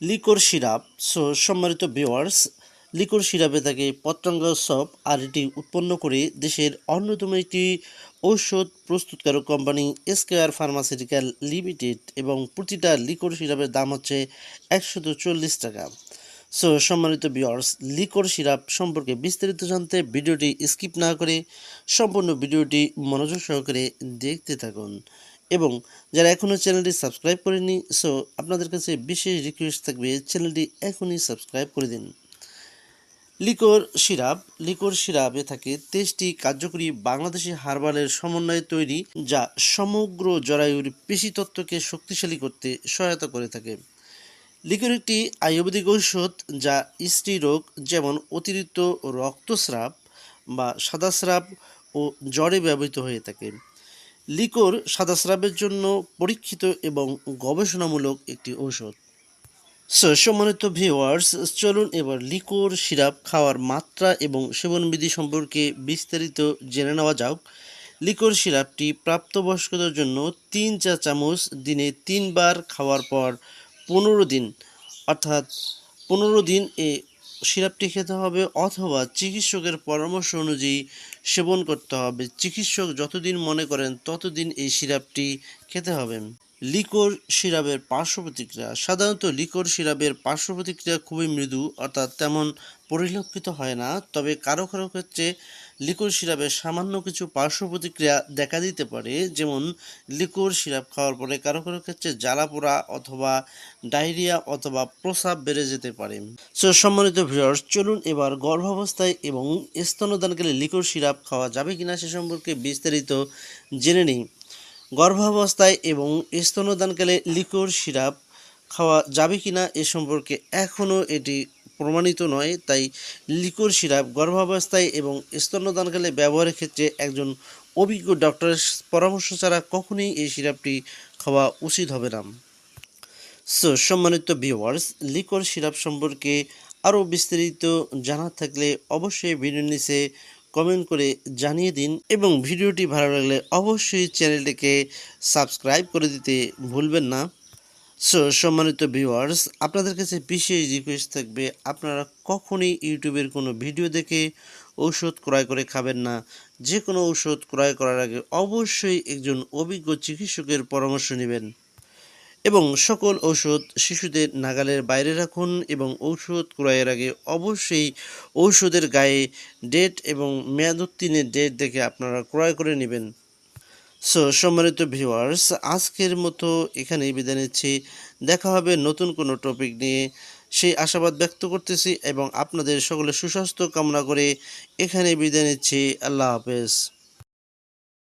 Liquor syrup. So সম্মানিত viewers liquor সিরাপে থাকে পত্রাঙ্গ সপ আর এটি উৎপন্ন করে দেশের অন্যতম একটি ঔষধ প্রস্তুতকারক কোম্পানি এসকেআর ফার্মাসিউটিক্যাল লিমিটেড এবং প্রতিটা লিকোর সিরাপের দাম হচ্ছে একশত চল্লিশ টাকা। সো সম্মানিত ভিওয়ার্স লিকোর সিরাপ সম্পর্কে বিস্তারিত জানতে ভিডিওটি স্কিপ না করে সম্পূর্ণ ভিডিওটি মনোযোগ সহকারে দেখতে থাকুন। এবং যারা এখনও চ্যানেলটি সাবস্ক্রাইব করেনি সো আপনাদের কাছে বিশেষ রিকোয়েস্ট থাকবে, চ্যানেলটি এখনই সাবস্ক্রাইব করে দিন। লিকোর সিরাপ, লিকোর সিরাপে থাকে তেইশটি কার্যকরী বাংলাদেশি হার্বালের সমন্বয়ে তৈরি, যা সমগ্র জরায়ুর পেশিতত্ত্বকে শক্তিশালী করতে সহায়তা করে থাকে। লিকোর একটি আয়ুর্বেদিক ঔষধ, যা স্ত্রী রোগ, যেমন অতিরিক্ত রক্তস্রাব বা সাদাস্রাব ও জ্বরে ব্যবহৃত হয়ে থাকে। লিকোর সাদা স্রাবের জন্য পরীক্ষিত এবং গবেষণামূলক একটি ঔষধ। সো সম্মানিত ভিউয়ার্স চলুন এবার লিকোর সিরাপ খাওয়ার মাত্রা এবং সেবনবিধি সম্পর্কে বিস্তারিত জেনে নেওয়া যাক। লিকোর সিরাপটি প্রাপ্তবয়স্কদের জন্য তিন চা চামচ দিনে তিনবার খাওয়ার পর পনেরো দিন, অর্থাৎ পনেরো দিন এ সিরাপটি খেতে হবে অথবা চিকিৎসকের পরামর্শ অনুযায়ী সেবন করতে হবে। চিকিৎসক যতদিন মনে করেন, ততদিন এই সিরাপটি খেতে হবে। লিকোর সিরাপের পার্শ্ব প্রতিক্রিয়া, সাধারণত লিকোর সিরাপের পার্শ্ব প্রতিক্রিয়া খুবই মৃদু, অর্থাৎ তেমন পরিলক্ষিত হয় না। তবে কারও কারও ক্ষেত্রে লিকোর সিরাপের সামান্য কিছু পার্শ্ব প্রতিক্রিয়া দেখা দিতে পারে, যেমন লিকোর সিরাপ খাওয়ার পরে কারও কারও ক্ষেত্রে জ্বালা পোড়া অথবা ডায়রিয়া অথবা প্রস্রাব বেড়ে যেতে পারে। সো সম্মানিত ভিউয়ার্স চলুন এবার গর্ভাবস্থায় এবং স্তনদানকালে লিকোর সিরাপ খাওয়া যাবে কিনা সে সম্পর্কে বিস্তারিত জেনে নিই। গর্ভাবস্থায় এবং স্তনদানকালে লিকোর সিরাপ খাওয়া যাবে কিনা এ সম্পর্কে এখনও এটি প্রমাণিত নয়, তাই লিকোর সিরাপ গর্ভাবস্থায় এবং স্তন্যদানকালে ব্যবহারের ক্ষেত্রে একজন অভিজ্ঞ ডক্টরের পরামর্শ ছাড়া কখনোই এই সিরাপটি খাওয়া উচিত হবে না। সো, সম্মানিত ভিউয়ার্স, লিকোর সিরাপ সম্পর্কে আরও বিস্তারিত জানার থাকলে অবশ্যই ভিডিও নিচে কমেন্ট করে জানিয়ে দিন এবং ভিডিওটি ভালো লাগলে অবশ্যই চ্যানেলটিকে সাবস্ক্রাইব করে দিতে ভুলবেন না। সো সম্মানিত ভিউয়ার্স আপনাদের কাছে বিশেষ রিকোয়েস্ট থাকবে, আপনারা কখনই ইউটিউবের কোনো ভিডিও দেখে ঔষধ ক্রয় করে খাবেন না। যে কোনো ঔষধ ক্রয় করার আগে অবশ্যই একজন অভিজ্ঞ চিকিৎসকের পরামর্শ নেবেন। এবং সকল ঔষধ শিশুদের নাগালের বাইরে রাখুন এবং ঔষধ ক্রয়ের আগে অবশ্যই ঔষধের গায়ে ডেট এবং মেয়াদোত্তীর্ণের ডেট দেখে আপনারা ক্রয় করে নেবেন। সো সম্মানিত ভিউয়ার্স আজকের মতো এখানেই বিদায় নিচ্ছি। দেখা হবে নতুন কোনো টপিক নিয়ে। সেই আশাবাদ ব্যক্ত করতেছি এবং আপনাদের সকলে সুস্বাস্থ্য কামনা করে এখানে বিদায় নিচ্ছি। আল্লাহ হাফেজ।